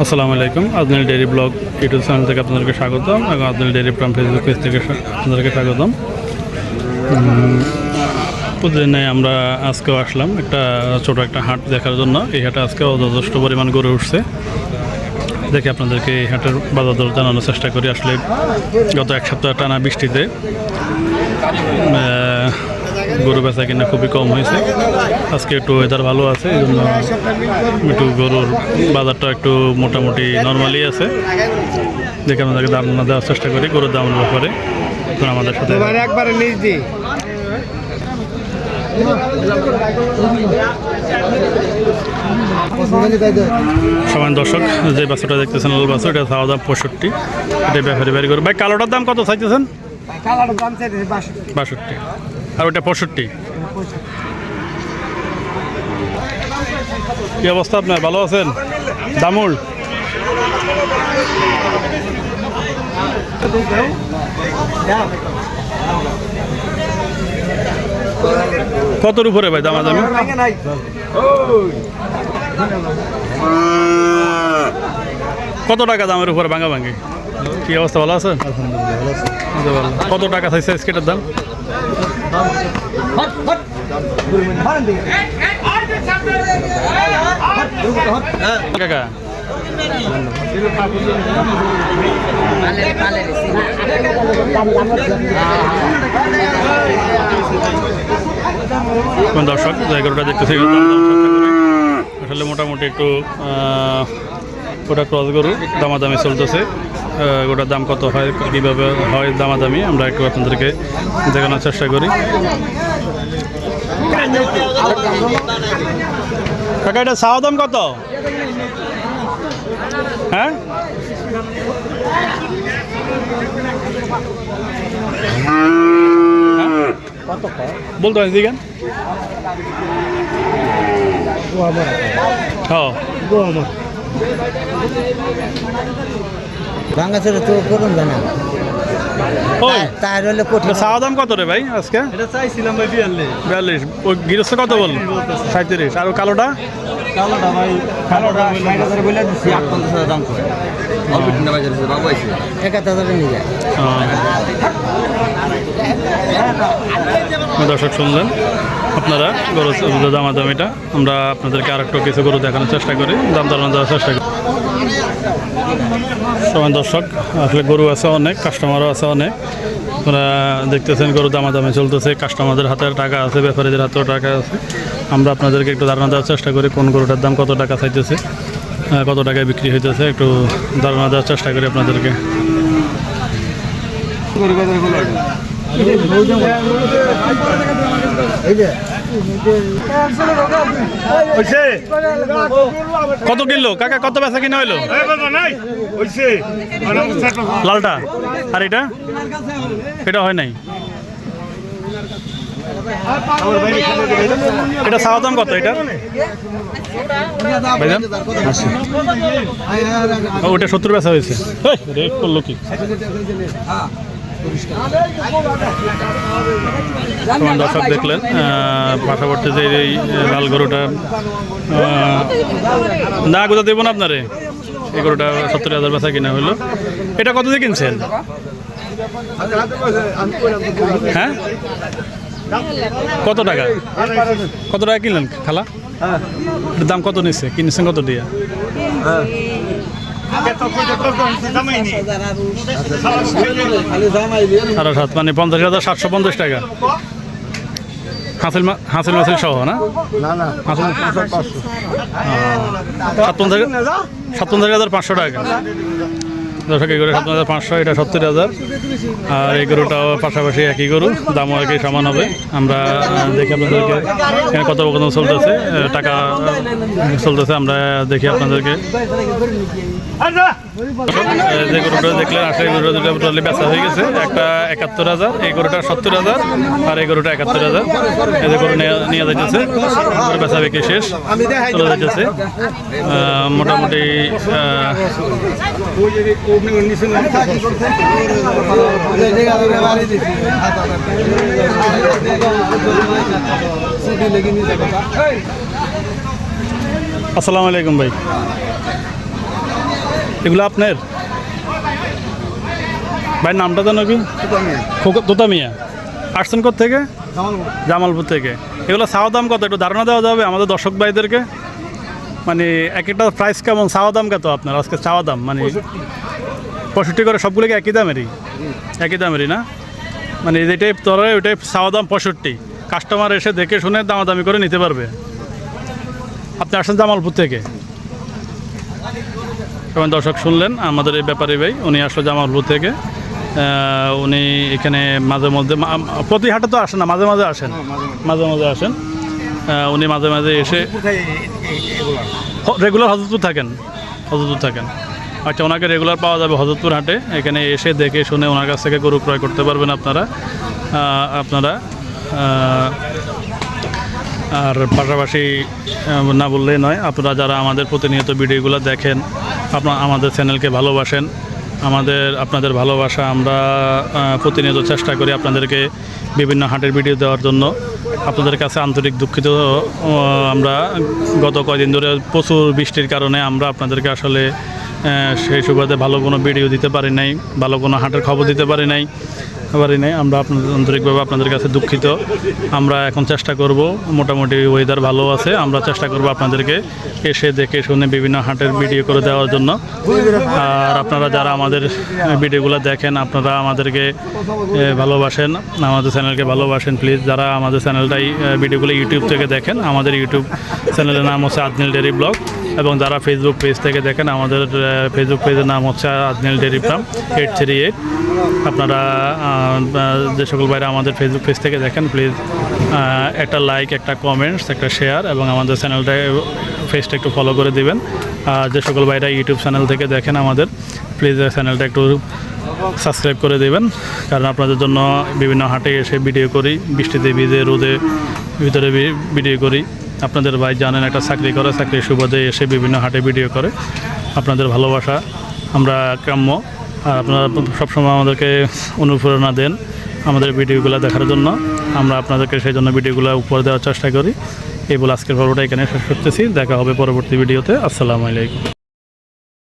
আসসালামু আলাইকুম Ajnal dairy blog YouTube channel থেকে আপনাদেরকে স্বাগতম, এবং Ajnal dairy farm Facebook page থেকে আপনাদেরকে স্বাগতম। প্রতিদিনে আমরা আজকেও আসলাম একটা ছোট একটা হাট দেখার জন্য। এই হাটে আজকেও যথেষ্ট পরিমাণ গড়ে উঠছে। দেখে আপনাদেরকে এই হাটের বাজার দর জানানোর চেষ্টা করি। আসলে গত এক সপ্তাহ টানা বৃষ্টিতে গরু বেচা কিনা খুবই কম হয়েছে। আজকে একটু ওয়েদার ভালো আছে এই জন্য একটু গরুর বাজারটা একটু মোটামুটি নর্মালি আছে। দেখে আপনাদেরকে দাম না দেওয়ার চেষ্টা করি গরুর দাম ব্যাপারে এখন আমাদের সাথে একবারে সমান দর্শক যে বাছুরটা দেখতেছেন লাল বাছুর এটা চাওয়া দাম পঁয়ষট্টি। এটা ব্যাপারি বাড়ি গরু। ভাই কালোটার দাম কত চাইতেছেন? বাষট্টি। আর ওইটা পঁয়ষট্টি। কি অবস্থা আপনার? ভালো আছেন? দামুল? কতর উপরে ভাই দামা দামি কত টাকা দামের উপরে ভাঙা ভাঙি কি অবস্থা, ভালো আছে কত টাকা চাইছে স্কেটের দাম? কাকা। দর্শক? জায়গাটা দেখতেছি। আসলে মোটামুটি একটু ওটা ক্রস গরু, দামাদামি চলতেছে। ওটার দাম কত হয় কীভাবে হয় দামাদামি আমরা একটু আপনাদেরকে দেখানোর চেষ্টা করি। কাকা এটা চাওয়া দাম কত? হ্যাঁ? বলতে হয় দিকেন। হ্যাঁ। ভাঙাচোরা তো করুন জানা। ওই তার হলে কঠিন। চাওয়া দাম কত রে ভাই আজকে? এটা চাইছিলাম ভাই বিয়াল্লিশ। বিয়াল্লিশ। ওই গৃহস্থ কত বল সাঁত্রিশ আর কালোটা? কালোটা ভাই কালোটা ষাট হাজার বলে দিচ্ছি আট পঞ্চাশ হাজার দাম করে। এক হাজার নিয়ে যায়। দর্শক শুনলেন আপনারা গরু দামাদামিটা আমরা আপনাদেরকে আর একটু কিছু গরু দেখানোর চেষ্টা করি দাম দেওয়ার চেষ্টা করি। সবাই দর্শক আসলে গরু আছে অনেক কাস্টমারও আছে অনেক। আপনারা দেখতেছেন গরু দামাদামে চলতেছে কাস্টমারদের হাতে টাকা আছে ব্যাপারীদের হাতেও টাকা আছে। আমরা আপনাদেরকে একটু ধারণা দেওয়ার চেষ্টা করি কোন গরুটার দাম কত টাকা চাইতেছে কত টাকায় বিক্রি হইতেছে, একটু ধারণা দেওয়ার চেষ্টা করি আপনাদেরকে। কত কিনলো কাকা, কত বেচা কিনা হইল? লালটা। আর এটা? এটা হয় নাই। এটা চাওয়া দাম কত এটা? ওটা সত্তর বেচা হয়েছে। রেট করল কি? তোমার দর্শক দেখলেন পাশাপাশি যে এই লাল গরুটা না কোথা দেবো না আপনারে। এই গরুটা সত্তর হাজার বেচা কিনা হলো। এটা কত দিয়ে কিনছেন? হ্যাঁ? কত টাকা? কত টাকা কিনলেন খালা? দাম কত নিচ্ছে কিনছেন কত দিয়ে? আরও সাত মানে পঞ্চাশ হাজার সাতশো পঞ্চাশ টাকা। হাসিল হাসিল মাসিল সহ, না? সাতপঞ্চাশ সাতপঞ্চাশ হাজার পাঁচশো টাকা। দর্শক, এই গরু সাত হাজার পাঁচশো, এটা সত্তর হাজার। আর এই গরুটাও পাশাপাশি একই গরু, দামও একই, সমান হবে। আমরা দেখি আপনাদেরকে এখানে কত কত চলতেছে টাকা চলতেছে, আমরা দেখি আপনাদেরকে। যে গরুটা দেখলেন, আসলে গরুটা দুটো টোটালি বেচা হয়ে গেছে। একটা একাত্তর হাজার, এই গরুটা সত্তর হাজার, আর এই গরুটা একাত্তর হাজার। যে গরু নিয়ে- যাইতেছে বেচা বিক্রি শেষ, চলে যাইতেছে। মোটামুটি আসসালামু আলাইকুম ভাই। এগুলো আপনার? ভাই নামটা জানো কি খোকা- তোতা মিয়া। আসছেন থেকে জামালপুর থেকে। এগুলো চাওয়া দাম কত? একটু ধারণা দেওয়া যাবে আমাদের দর্শক ভাইদেরকে? মানে এক একটা প্রাইস কেমন? চাওয়া দাম কত আপনার? আজকে চাওয়া দাম মানে পঁয়ষট্টি। করে সবগুলো কি একই দামেরই? একই দামেরই না? মানে যেটাই ধরে ওইটাই চাওয়া দাম পঁয়ষট্টি। কাস্টমার এসে দেখে শুনে দামাদামি করে নিতে পারবে। আপনি আসেন জামালপুর থেকে। এবং দর্শক শুনলেন আমাদের এই ব্যাপারী ভাই উনি আসলো জামালপুর থেকে। উনি এখানে মাঝে মধ্যে প্রতি হাটে তো আসেন না মাঝে মাঝে আসেন। মাঝে মাঝে আসেন। উনি মাঝে মাঝে এসে রেগুলার হজরতপুর থাকেন হজরতপুর থাকেন। আচ্ছা ওনাকে রেগুলার পাওয়া যাবে হজরতপুর হাটে। এখানে এসে দেখে শুনে ওনার কাছ থেকে গরু ক্রয় করতে পারবেন আপনারা। আপনারা আর পাশাপাশি না বললেই নয় আপনারা যারা আমাদের প্রতিনিয়ত ভিডিওগুলো দেখেন আপনার আমাদের চ্যানেলকে ভালোবাসেন আমাদের, আপনাদের ভালোবাসা আমরা প্রতিনিয়ত চেষ্টা করি আপনাদেরকে বিভিন্ন হাটের ভিডিও দেওয়ার জন্য। আপনাদের কাছে আন্তরিক দুঃখিত আমরা গত কয়দিন ধরে প্রচুর বৃষ্টির কারণে আমরা আপনাদেরকে আসলে সেই সুবাদে ভালো কোনো ভিডিও দিতে পারি নাই, ভালো কোনো হাটের খবর দিতে পারি নাই পারি নাই। আমরা আপনাদের আন্তরিকভাবে আপনাদের কাছে দুঃখিত। আমরা এখন চেষ্টা করব, মোটামুটি ওয়েদার ভালো আছে, আমরা চেষ্টা করব আপনাদেরকে এসে দেখে শুনে বিভিন্ন হাটের ভিডিও করে দেওয়ার জন্য। আর আপনারা যারা আমাদের ভিডিওগুলো দেখেন, আপনারা আমাদেরকে ভালোবাসেন, আমাদের চ্যানেলকে ভালোবাসেন প্লিজ যারা আমাদের চ্যানেলটাই ভিডিওগুলো ইউটিউব থেকে দেখেন, আমাদের ইউটিউব চ্যানেলের নাম হচ্ছে আদনিল ডেরি ব্লগ। এবং যারা ফেসবুক পেজ থেকে দেখেন, আমাদের ফেসবুক পেজের নাম হচ্ছে Adnil dairy farm eight three eight আপনারা যে সকল ভাইরা আমাদের ফেসবুক পেজ থেকে দেখেন প্লিজ একটা লাইক একটা কমেন্টস একটা শেয়ার এবং আমাদের চ্যানেলটা পেজটা একটু ফলো করে দিবেন। আর যে সকল ভাইরা ইউটিউব চ্যানেল থেকে দেখেন আমাদের প্লিজ চ্যানেলটা একটু সাবস্ক্রাইব করে দেবেন। কারণ আপনাদের জন্য বিভিন্ন হাটে এসে ভিডিও করি, বৃষ্টিতে ভিজে, রোদে ভিতরে ভিডিও করি। আপনাদের ভাই জানেন একটা চাকরি করে, চাকরির সুবাদে এসে বিভিন্ন হাটে ভিডিও করে। আপনাদের ভালোবাসা, আমরা কাম্য আর আপনারা সবসময় আমাদেরকে অনুপ্রেরণা দেন আমাদের ভিডিওগুলো দেখার জন্য। আমরা আপনাদেরকে সেই জন্য ভিডিওগুলো উপর দেওয়ার চেষ্টা করি। এই বলে আজকের পর্বটা এখানে শেষ করতেছি। দেখা হবে পরবর্তী ভিডিওতে। আসসালামু আলাইকুম।